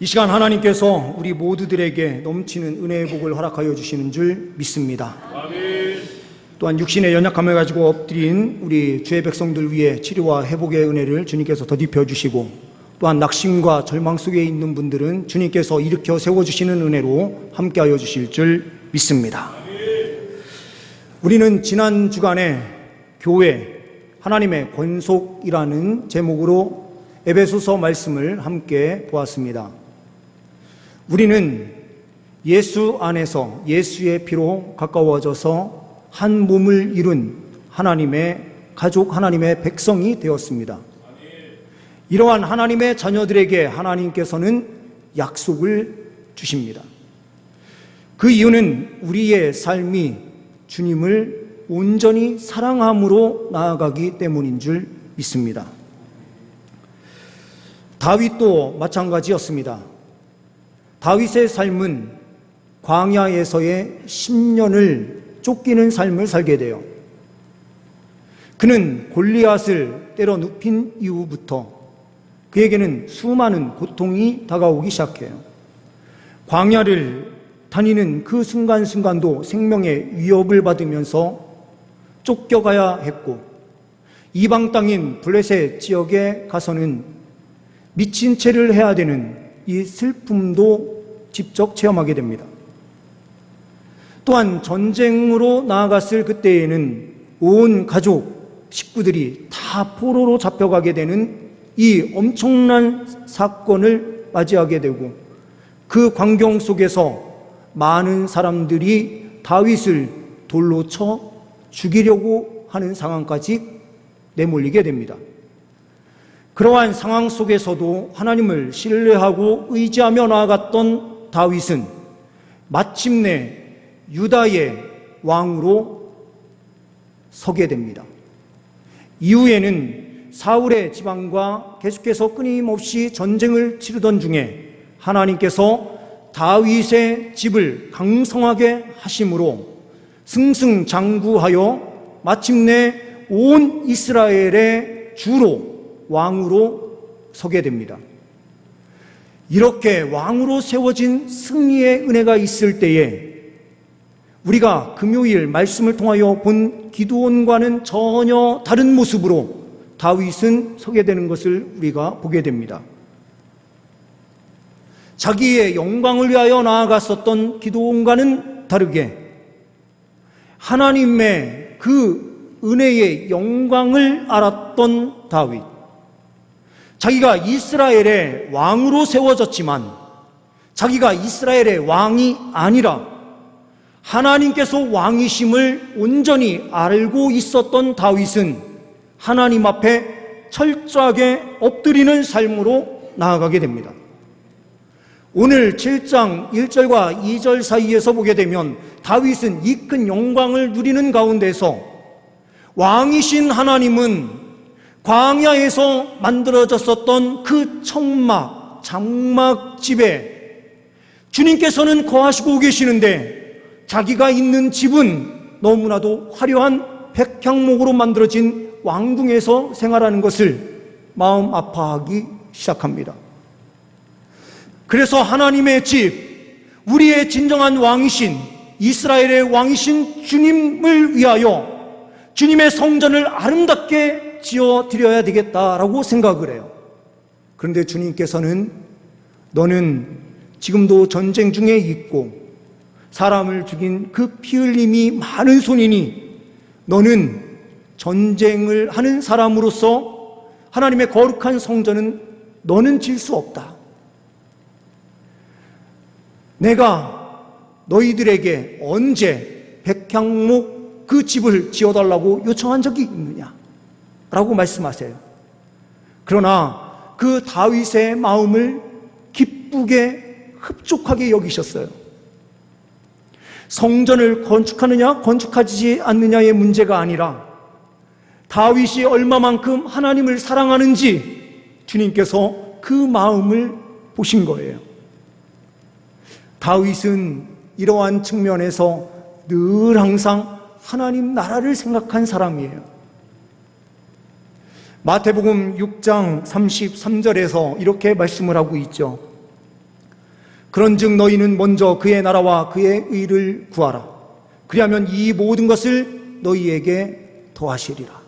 이 시간 하나님께서 우리 모두들에게 넘치는 은혜의 복을 허락하여 주시는 줄 믿습니다. 또한 육신의 연약함을 가지고 엎드린 우리 주의 백성들 위해 치료와 회복의 은혜를 주님께서 더딥혀 주시고 또한 낙심과 절망 속에 있는 분들은 주님께서 일으켜 세워 주시는 은혜로 함께하여 주실 줄 믿습니다. 우리는 지난 주간에 교회 하나님의 권속이라는 제목으로 에베소서 말씀을 함께 보았습니다. 우리는 예수 안에서 예수의 피로 가까워져서 한 몸을 이룬 하나님의 가족, 하나님의 백성이 되었습니다. 이러한 하나님의 자녀들에게 하나님께서는 약속을 주십니다. 그 이유는 우리의 삶이 주님을 온전히 사랑함으로 나아가기 때문인 줄 믿습니다. 다윗도 마찬가지였습니다. 다윗의 삶은 광야에서의 10년을 쫓기는 삶을 살게 돼요. 그는 골리앗을 때려 눕힌 이후부터 그에게는 수많은 고통이 다가오기 시작해요. 광야를 다니는 그 순간순간도 생명의 위협을 받으면서 쫓겨가야 했고 이방 땅인 블레셋 지역에 가서는 미친 채를 해야 되는 이 슬픔도 직접 체험하게 됩니다. 또한 전쟁으로 나아갔을 그때에는 온 가족, 식구들이 다 포로로 잡혀가게 되는 이 엄청난 사건을 맞이하게 되고 그 광경 속에서 많은 사람들이 다윗을 돌로 쳐 죽이려고 하는 상황까지 내몰리게 됩니다. 그러한 상황 속에서도 하나님을 신뢰하고 의지하며 나아갔던 다윗은 마침내 유다의 왕으로 서게 됩니다. 이후에는 사울의 지방과 계속해서 끊임없이 전쟁을 치르던 중에 하나님께서 다윗의 집을 강성하게 하심으로 승승장구하여 마침내 온 이스라엘의 주로 왕으로 서게 됩니다. 이렇게 왕으로 세워진 승리의 은혜가 있을 때에 우리가 금요일 말씀을 통하여 본 기도원과는 전혀 다른 모습으로 다윗은 서게 되는 것을 우리가 보게 됩니다. 자기의 영광을 위하여 나아갔었던 기도원과는 다르게 하나님의 그 은혜의 영광을 알았던 다윗. 자기가 이스라엘의 왕으로 세워졌지만 자기가 이스라엘의 왕이 아니라 하나님께서 왕이심을 온전히 알고 있었던 다윗은 하나님 앞에 철저하게 엎드리는 삶으로 나아가게 됩니다. 오늘 7장 1절과 2절 사이에서 보게 되면 다윗은 이 큰 영광을 누리는 가운데서 왕이신 하나님은 광야에서 만들어졌었던 그 청막, 장막 집에 주님께서는 거하시고 계시는데 자기가 있는 집은 너무나도 화려한 백향목으로 만들어진 왕궁에서 생활하는 것을 마음 아파하기 시작합니다. 그래서 하나님의 집, 우리의 진정한 왕이신 이스라엘의 왕이신 주님을 위하여 주님의 성전을 아름답게 지어 드려야 되겠다라고 생각을 해요. 그런데 주님께서는 너는 지금도 전쟁 중에 있고 사람을 죽인 그 피 흘림이 많은 손이니 너는 전쟁을 하는 사람으로서 하나님의 거룩한 성전은 너는 질 수 없다. 내가 너희들에게 언제 백향목 그 집을 지어달라고 요청한 적이 있느냐? 라고 말씀하세요. 그러나 그 다윗의 마음을 기쁘게 흡족하게 여기셨어요. 성전을 건축하느냐, 건축하지 않느냐의 문제가 아니라 다윗이 얼마만큼 하나님을 사랑하는지 주님께서 그 마음을 보신 거예요. 다윗은 이러한 측면에서 늘 항상 하나님 나라를 생각한 사람이에요. 마태복음 6장 33절에서 이렇게 말씀을 하고 있죠. 그런즉 너희는 먼저 그의 나라와 그의 의를 구하라. 그리하면 이 모든 것을 너희에게 더하시리라.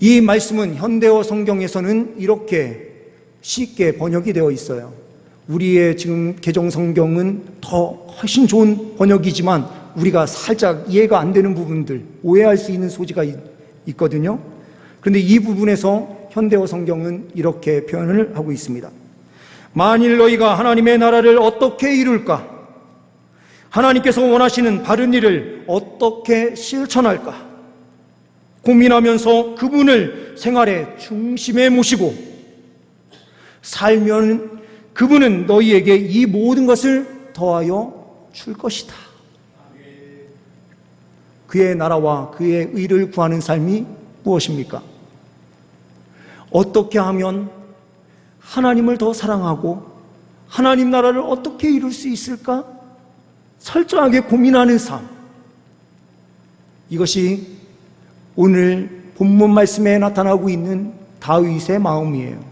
이 말씀은 현대어 성경에서는 이렇게 쉽게 번역이 되어 있어요. 우리의 지금 개정 성경은 더 훨씬 좋은 번역이지만 우리가 살짝 이해가 안 되는 부분들, 오해할 수 있는 소지가 있, 있거든요. 그런데 이 부분에서 현대어 성경은 이렇게 표현을 하고 있습니다. 만일 너희가 하나님의 나라를 어떻게 이룰까? 하나님께서 원하시는 바른 일을 어떻게 실천할까? 고민하면서 그분을 생활의 중심에 모시고 살면 그분은 너희에게 이 모든 것을 더하여 줄 것이다. 그의 나라와 그의 의를 구하는 삶이 무엇입니까? 어떻게 하면 하나님을 더 사랑하고 하나님 나라를 어떻게 이룰 수 있을까? 철저하게 고민하는 삶. 이것이 오늘 본문 말씀에 나타나고 있는 다윗의 마음이에요.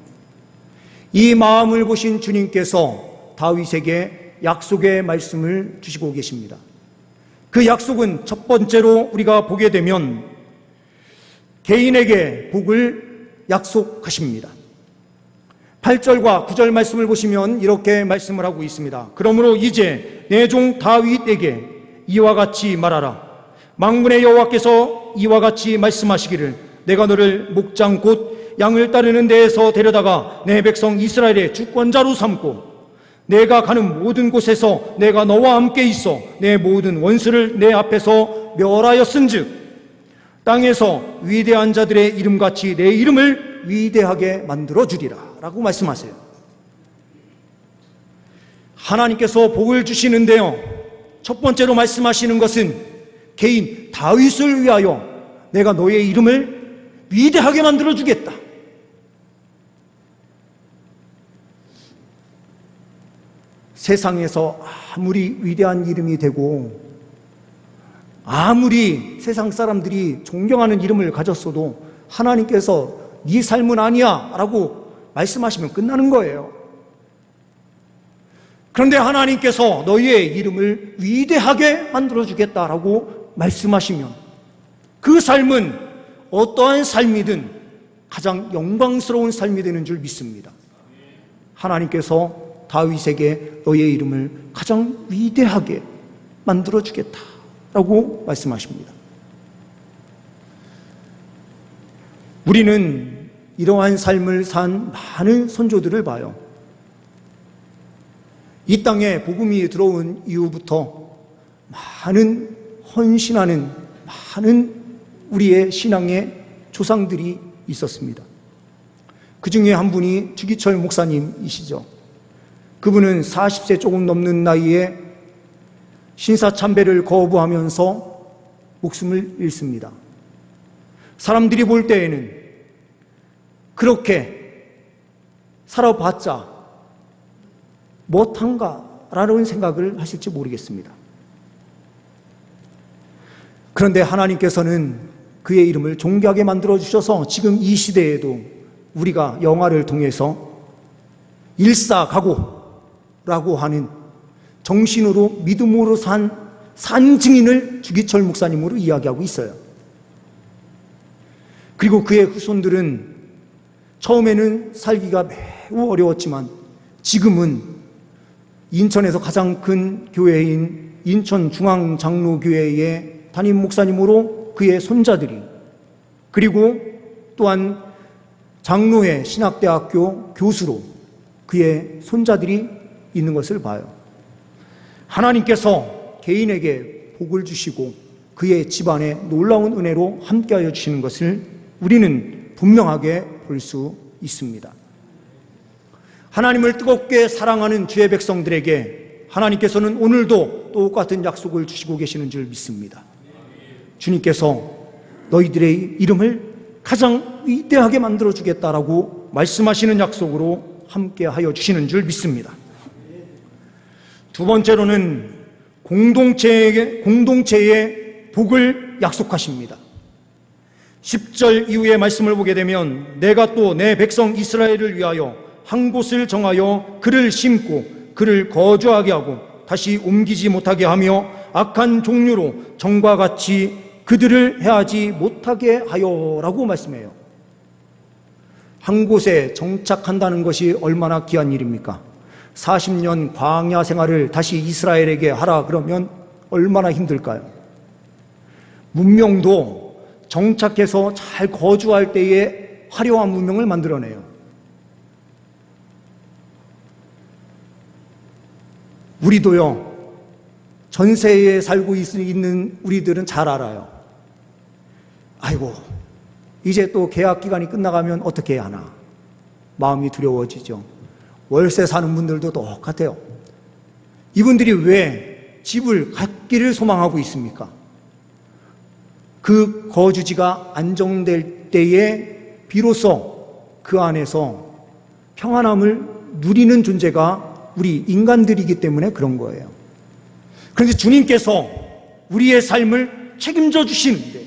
이 마음을 보신 주님께서 다윗에게 약속의 말씀을 주시고 계십니다. 그 약속은 첫 번째로 우리가 보게 되면 개인에게 복을 약속하십니다. 8절과 9절 말씀을 보시면 이렇게 말씀을 하고 있습니다. 그러므로 이제 내 종 다윗에게 이와 같이 말하라. 망군의 여호와께서 이와 같이 말씀하시기를 내가 너를 목장 곧 양을 따르는 데에서 데려다가 내 백성 이스라엘의 주권자로 삼고 내가 가는 모든 곳에서 내가 너와 함께 있어 내 모든 원수를 내 앞에서 멸하였은즉 땅에서 위대한 자들의 이름같이 내 이름을 위대하게 만들어 주리라 라고 말씀하세요. 하나님께서 복을 주시는데요. 첫 번째로 말씀하시는 것은 개인 다윗을 위하여 내가 너의 이름을 위대하게 만들어 주겠다. 세상에서 아무리 위대한 이름이 되고 아무리 세상 사람들이 존경하는 이름을 가졌어도 하나님께서 네 삶은 아니야 라고 말씀하시면 끝나는 거예요. 그런데 하나님께서 너희의 이름을 위대하게 만들어 주겠다라고 말씀하시면 그 삶은 어떠한 삶이든 가장 영광스러운 삶이 되는 줄 믿습니다. 하나님께서 다윗에게 너의 이름을 가장 위대하게 만들어 주겠다라고 말씀하십니다. 우리는 이러한 삶을 산 많은 선조들을 봐요. 이 땅에 복음이 들어온 이후부터 많은 헌신하는 많은 우리의 신앙의 조상들이 있었습니다. 그 중에 한 분이 주기철 목사님이시죠. 그분은 40세 조금 넘는 나이에 신사참배를 거부하면서 목숨을 잃습니다. 사람들이 볼 때에는 그렇게 살아봤자 못한가라는 생각을 하실지 모르겠습니다. 그런데 하나님께서는 그의 이름을 존귀하게 만들어 주셔서 지금 이 시대에도 우리가 영화를 통해서 일사각오 라고 하는 정신으로 믿음으로 산 산 증인을 주기철 목사님으로 이야기하고 있어요. 그리고 그의 후손들은 처음에는 살기가 매우 어려웠지만 지금은 인천에서 가장 큰 교회인 인천중앙장로교회의 담임 목사님으로 그의 손자들이 그리고 또한 장로회 신학대학교 교수로 그의 손자들이 있는 것을 봐요. 하나님께서 개인에게 복을 주시고 그의 집안에 놀라운 은혜로 함께하여 주시는 것을 우리는 분명하게 볼 수 있습니다. 하나님을 뜨겁게 사랑하는 주의 백성들에게 하나님께서는 오늘도 똑같은 약속을 주시고 계시는 줄 믿습니다. 주님께서 너희들의 이름을 가장 위대하게 만들어 주겠다라고 말씀하시는 약속으로 함께 하여 주시는 줄 믿습니다. 두 번째로는 공동체에게, 공동체의 복을 약속하십니다. 10절 이후의 말씀을 보게 되면 내가 또 내 백성 이스라엘을 위하여 한 곳을 정하여 그를 심고 그를 거주하게 하고 다시 옮기지 못하게 하며 악한 종류로 정과 같이 그들을 해하지 못하게 하여라고 말씀해요. 한 곳에 정착한다는 것이 얼마나 귀한 일입니까? 40년 광야 생활을 다시 이스라엘에게 하라 그러면 얼마나 힘들까요? 문명도 정착해서 잘 거주할 때에 화려한 문명을 만들어내요. 우리도요, 전세에 살고 있- 있는 우리들은 잘 알아요. 아이고, 이제 또 계약 기간이 끝나가면 어떻게 해야 하나. 마음이 두려워지죠. 월세 사는 분들도 똑같아요. 이분들이 왜 집을 갖기를 소망하고 있습니까? 그 거주지가 안정될 때에 비로소 그 안에서 평안함을 누리는 존재가 우리 인간들이기 때문에 그런 거예요. 그런데 주님께서 우리의 삶을 책임져 주시는데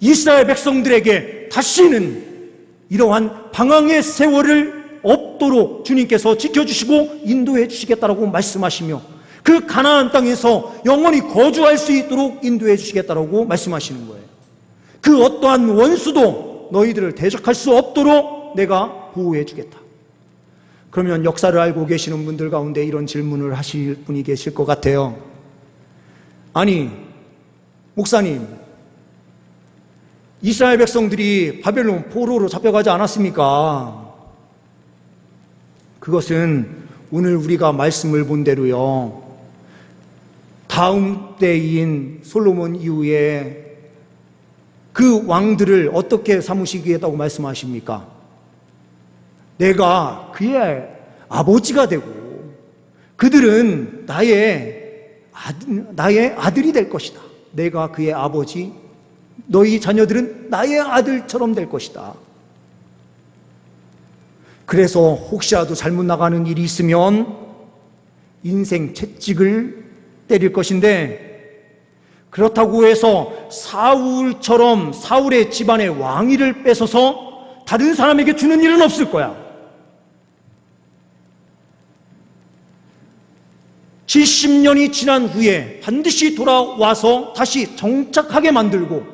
이스라엘 백성들에게 다시는 이러한 방황의 세월을 없도록 주님께서 지켜주시고 인도해 주시겠다라고 말씀하시며 그 가나안 땅에서 영원히 거주할 수 있도록 인도해 주시겠다라고 말씀하시는 거예요. 그 어떠한 원수도 너희들을 대적할 수 없도록 내가 보호해 주겠다. 그러면 역사를 알고 계시는 분들 가운데 이런 질문을 하실 분이 계실 것 같아요. 아니, 목사님, 이스라엘 백성들이 바벨론 포로로 잡혀가지 않았습니까? 그것은 오늘 우리가 말씀을 본 대로요. 다음 때인 솔로몬 이후에 그 왕들을 어떻게 삼으시겠다고 말씀하십니까? 내가 그의 아버지가 되고 그들은 나의 아들, 나의 아들이 될 것이다. 내가 그의 아버지, 너희 자녀들은 나의 아들처럼 될 것이다. 그래서 혹시라도 잘못 나가는 일이 있으면 인생 채찍을 때릴 것인데 그렇다고 해서 사울처럼 사울의 집안의 왕위를 뺏어서 다른 사람에게 주는 일은 없을 거야. 70년이 지난 후에 반드시 돌아와서 다시 정착하게 만들고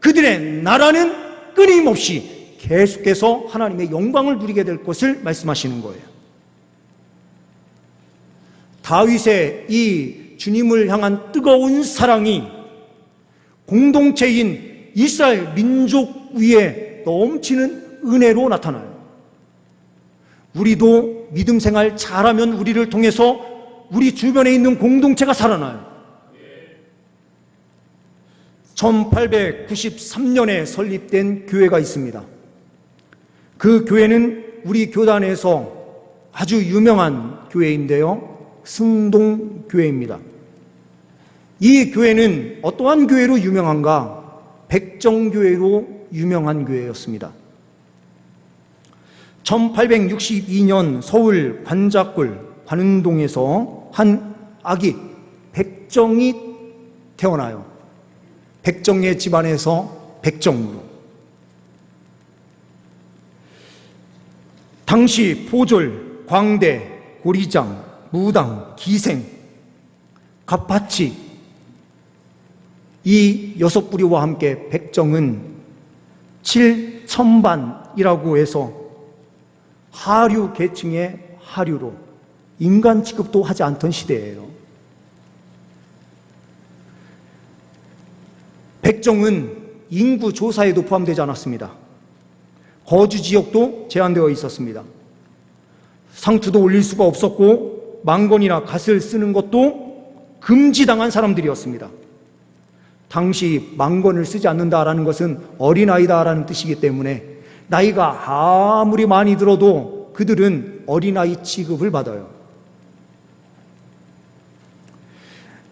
그들의 나라는 끊임없이 계속해서 하나님의 영광을 누리게 될 것을 말씀하시는 거예요. 다윗의 이 주님을 향한 뜨거운 사랑이 공동체인 이스라엘 민족 위에 넘치는 은혜로 나타나요. 우리도 믿음 생활 잘하면 우리를 통해서 우리 주변에 있는 공동체가 살아나요. 1893년에 설립된 교회가 있습니다. 그 교회는 우리 교단에서 아주 유명한 교회인데요. 승동교회입니다. 이 교회는 어떠한 교회로 유명한가? 백정교회로 유명한 교회였습니다. 1862년 서울 관자골 관운동에서 한 아기 백정이 태어나요. 백정의 집안에서 백정으로. 당시 포졸, 광대, 고리장, 무당, 기생, 갑파치 이 여섯 부류와 함께 백정은 칠천반이라고 해서 하류 계층의 하류로 인간 취급도 하지 않던 시대예요. 백정은 인구 조사에도 포함되지 않았습니다. 거주 지역도 제한되어 있었습니다. 상투도 올릴 수가 없었고 망건이나 갓을 쓰는 것도 금지당한 사람들이었습니다. 당시 망건을 쓰지 않는다라는 것은 어린아이다라는 뜻이기 때문에 나이가 아무리 많이 들어도 그들은 어린아이 취급을 받아요.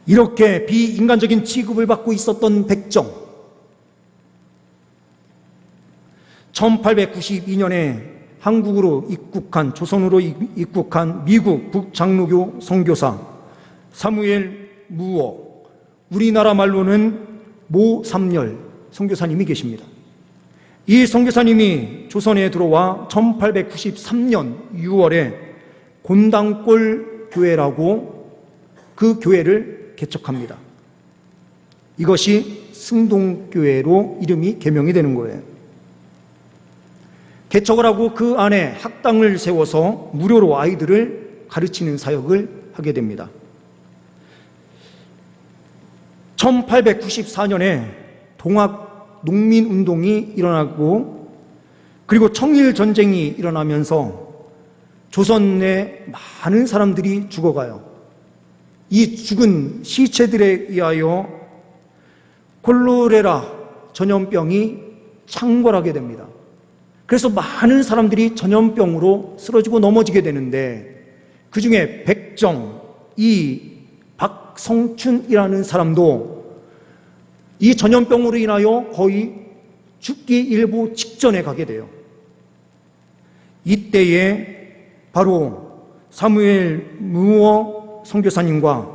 이렇게 비인간적인 취급을 받고 있었던 백정. 1892년에 한국으로 입국한, 조선으로 입국한 미국 북장로교 선교사 사무엘 무어, 우리나라 말로는 모삼열 선교사님이 계십니다. 이 선교사님이 조선에 들어와 1893년 6월에 곤당골 교회라고 그 교회를 개척합니다. 이것이 승동교회로 이름이 개명이 되는 거예요. 개척을 하고 그 안에 학당을 세워서 무료로 아이들을 가르치는 사역을 하게 됩니다. 1894년에 동학 농민 운동이 일어나고 그리고 청일 전쟁이 일어나면서 조선 내 많은 사람들이 죽어가요. 이 죽은 시체들에 의하여 콜로레라 전염병이 창궐하게 됩니다. 그래서 많은 사람들이 전염병으로 쓰러지고 넘어지게 되는데 그 중에 백정, 이 박성춘이라는 사람도 이 전염병으로 인하여 거의 죽기 일보 직전에 가게 돼요. 이때에 바로 사무엘 무어 선교사님과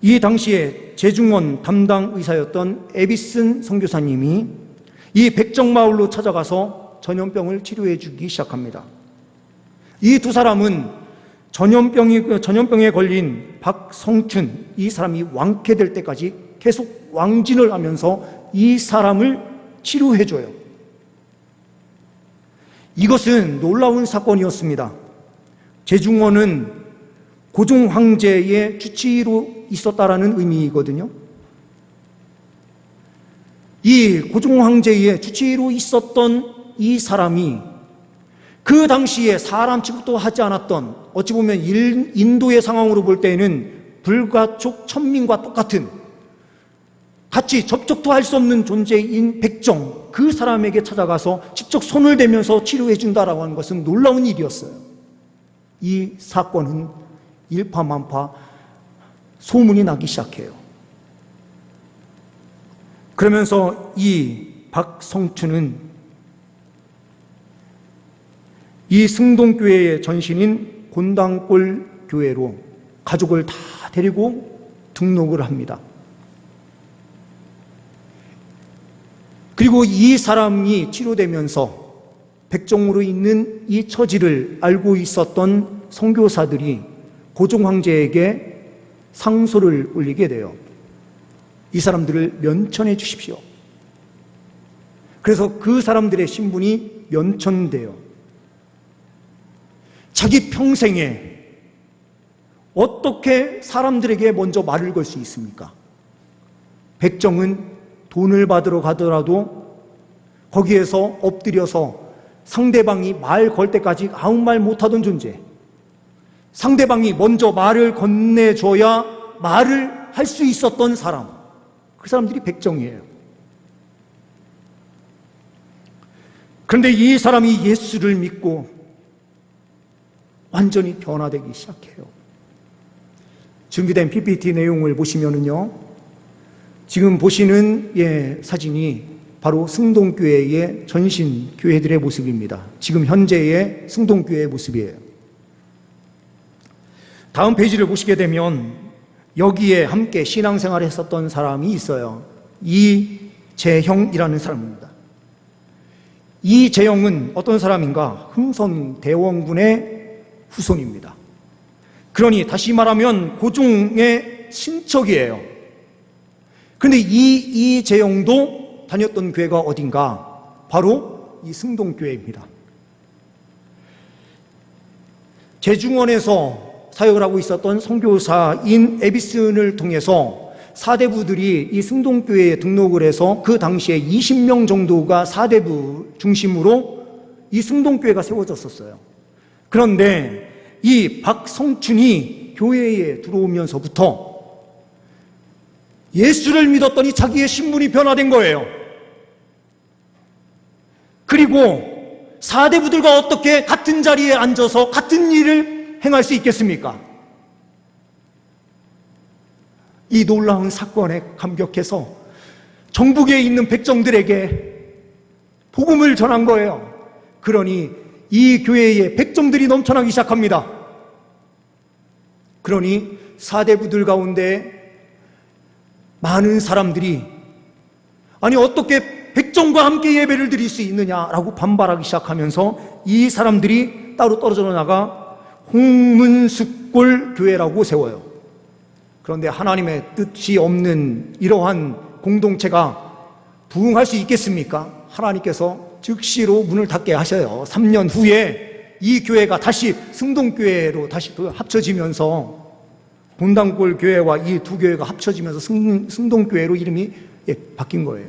이 당시에 재중원 담당 의사였던 에비슨 선교사님이 이 백정마을로 찾아가서 전염병을 치료해 주기 시작합니다. 이 두 사람은 전염병이, 전염병에 걸린 박성춘, 이 사람이 완쾌될 때까지 계속 왕진을 하면서 이 사람을 치료해 줘요. 이것은 놀라운 사건이었습니다. 재중원은 고종 황제의 주치의로 있었다라는 의미이거든요. 이 고종 황제의 주치의로 있었던 이 사람이 그 당시에 사람 취급도 하지 않았던 어찌 보면 일- 인도의 상황으로 볼 때에는 불가촉 천민과 똑같은 같이 접촉도 할 수 없는 존재인 백정 그 사람에게 찾아가서 직접 손을 대면서 치료해 준다라고 하는 것은 놀라운 일이었어요. 이 사건은 일파만파 소문이 나기 시작해요. 그러면서 이 박성춘은 이 승동교회의 전신인 곤당골 교회로 가족을 다 데리고 등록을 합니다. 그리고 이 사람이 치료되면서 백정으로 있는 이 처지를 알고 있었던 선교사들이 고종 황제에게 상소를 올리게 돼요. 이 사람들을 면천해 주십시오. 그래서 그 사람들의 신분이 면천돼요. 자기 평생에 어떻게 사람들에게 먼저 말을 걸 수 있습니까? 백정은 돈을 받으러 가더라도 거기에서 엎드려서 상대방이 말 걸 때까지 아무 말 못하던 존재. 상대방이 먼저 말을 건네줘야 말을 할 수 있었던 사람. 그 사람들이 백정이에요. 그런데 이 사람이 예수를 믿고 완전히 변화되기 시작해요. 준비된 PPT 내용을 보시면은요, 지금 보시는 예, 사진이 바로 승동교회의 전신 교회들의 모습입니다. 지금 현재의 승동교회의 모습이에요. 다음 페이지를 보시게 되면 여기에 함께 신앙생활을 했었던 사람이 있어요. 이재형이라는 사람입니다. 이재형은 어떤 사람인가? 흥선대원군의 후손입니다. 그러니 다시 말하면 고종의 친척이에요. 그런데 이 이재용도 다녔던 교회가 어딘가? 바로 이 승동교회입니다. 재중원에서 사역을 하고 있었던 선교사인 에비슨을 통해서 사대부들이 이 승동교회에 등록을 해서 그 당시에 20명 정도가 사대부 중심으로 이 승동교회가 세워졌었어요. 그런데 이 박성춘이 교회에 들어오면서부터 예수를 믿었더니 자기의 신분이 변화된 거예요. 그리고 사대부들과 어떻게 같은 자리에 앉아서 같은 일을 행할 수 있겠습니까? 이 놀라운 사건에 감격해서 정북에 있는 백정들에게 복음을 전한 거예요. 그러니 이 교회에 백정들이 넘쳐나기 시작합니다. 그러니 사대부들 가운데 많은 사람들이 아니 어떻게 백정과 함께 예배를 드릴 수 있느냐라고 반발하기 시작하면서 이 사람들이 따로 떨어져 나가 홍문숙골 교회라고 세워요. 그런데 하나님의 뜻이 없는 이러한 공동체가 부흥할 수 있겠습니까? 하나님께서 즉시로 문을 닫게 하셔요. 3년 후에 이 교회가 다시 승동교회로 다시 또 합쳐지면서 본당골 교회와 이 두 교회가 합쳐지면서 승, 승동교회로 이름이 예, 바뀐 거예요.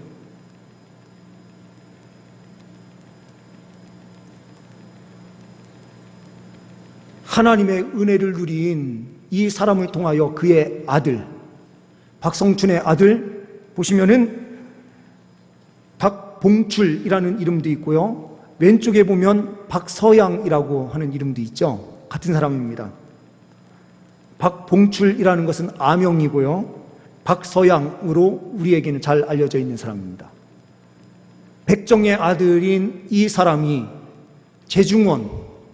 하나님의 은혜를 누린 이 사람을 통하여 그의 아들, 박성춘의 아들, 보시면은 박 봉출이라는 이름도 있고요. 왼쪽에 보면 박서양이라고 하는 이름도 있죠. 같은 사람입니다. 박봉출이라는 것은 아명이고요. 박서양으로 우리에게는 잘 알려져 있는 사람입니다. 백정의 아들인 이 사람이 재중원,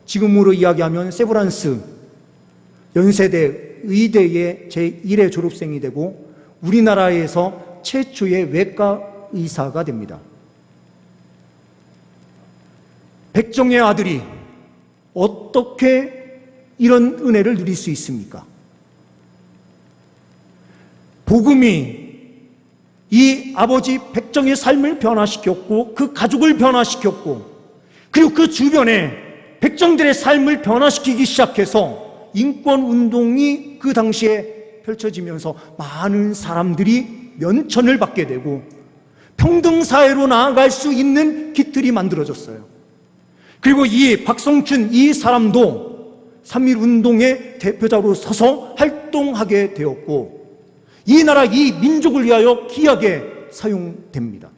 지금으로 이야기하면 세브란스 연세대 의대의 제1회 졸업생이 되고 우리나라에서 최초의 외과 의사가 됩니다. 백정의 아들이 어떻게 이런 은혜를 누릴 수 있습니까? 복음이 이 아버지 백정의 삶을 변화시켰고 그 가족을 변화시켰고 그리고 그 주변에 백정들의 삶을 변화시키기 시작해서 인권 운동이 그 당시에 펼쳐지면서 많은 사람들이 면천을 받게 되고 평등 사회로 나아갈 수 있는 기틀이 만들어졌어요. 그리고 이 박성춘 이 사람도 3.1 운동의 대표자로 서서 활동하게 되었고 이 나라 이 민족을 위하여 귀하게 사용됩니다.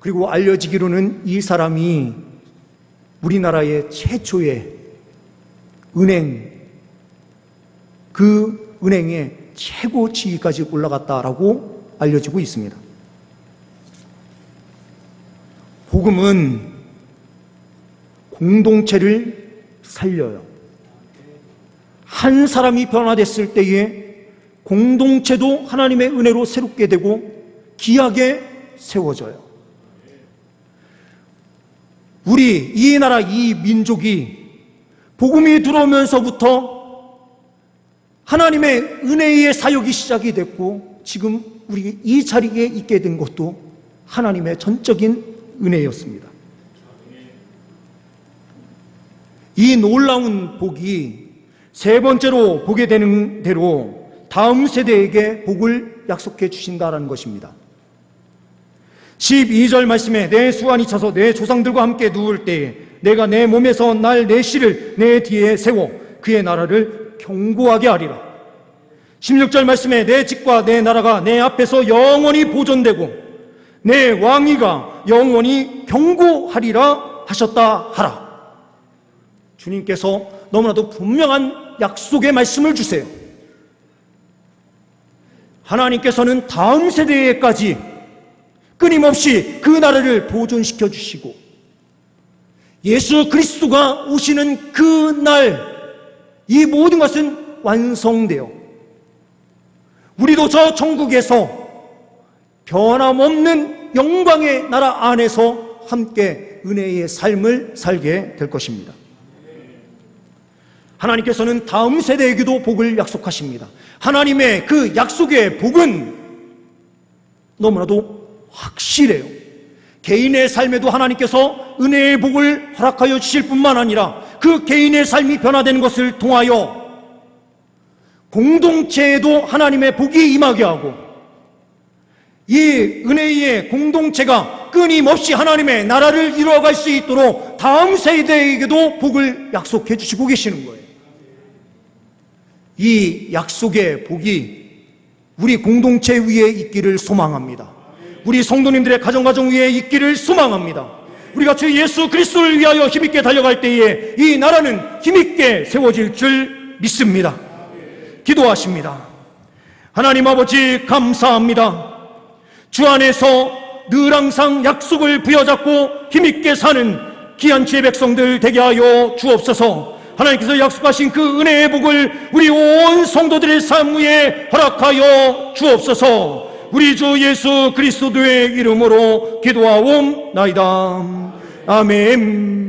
그리고 알려지기로는 이 사람이 우리나라의 최초의 은행, 그 은행의 최고 지위까지 올라갔다라고 알려지고 있습니다. 복음은 공동체를 살려요. 한 사람이 변화됐을 때에 공동체도 하나님의 은혜로 새롭게 되고 귀하게 세워져요. 우리 이 나라 이 민족이 복음이 들어오면서부터 하나님의 은혜의 사역이 시작이 됐고 지금 우리 이 자리에 있게 된 것도 하나님의 전적인 은혜였습니다. 이 놀라운 복이 세 번째로 보게 되는 대로 다음 세대에게 복을 약속해 주신다라는 것입니다. 12절 말씀에 내 수완이 차서 내 조상들과 함께 누울 때에 내가 내 몸에서 날 내 씨를 내 뒤에 세워 그의 나라를 경고하게 하리라. 16절 말씀에 내 집과 내 나라가 내 앞에서 영원히 보존되고 내 왕위가 영원히 경고하리라 하셨다 하라. 주님께서 너무나도 분명한 약속의 말씀을 주세요. 하나님께서는 다음 세대에까지 끊임없이 그 나라를 보존시켜 주시고 예수 그리스도가 오시는 그 날 이 모든 것은 완성되어 우리도 저 천국에서 변함없는 영광의 나라 안에서 함께 은혜의 삶을 살게 될 것입니다. 하나님께서는 다음 세대에게도 복을 약속하십니다. 하나님의 그 약속의 복은 너무나도 확실해요. 개인의 삶에도 하나님께서 은혜의 복을 허락하여 주실 뿐만 아니라 그 개인의 삶이 변화되는 것을 통하여 공동체에도 하나님의 복이 임하게 하고 이 은혜의 공동체가 끊임없이 하나님의 나라를 이루어갈 수 있도록 다음 세대에게도 복을 약속해 주시고 계시는 거예요. 이 약속의 복이 우리 공동체 위에 있기를 소망합니다. 우리 성도님들의 가정 가정 위에 있기를 소망합니다. 우리가 주 예수 그리스도를 위하여 힘있게 달려갈 때에 이 나라는 힘있게 세워질 줄 믿습니다. 기도하십니다. 하나님 아버지 감사합니다. 주 안에서 늘 항상 약속을 부여잡고 힘있게 사는 귀한 주의 백성들 되게 하여 주옵소서. 하나님께서 약속하신 그 은혜의 복을 우리 온 성도들의 삶 위에 허락하여 주옵소서. 우리 주 예수 그리스도의 이름으로 기도하옵나이다. 아멘.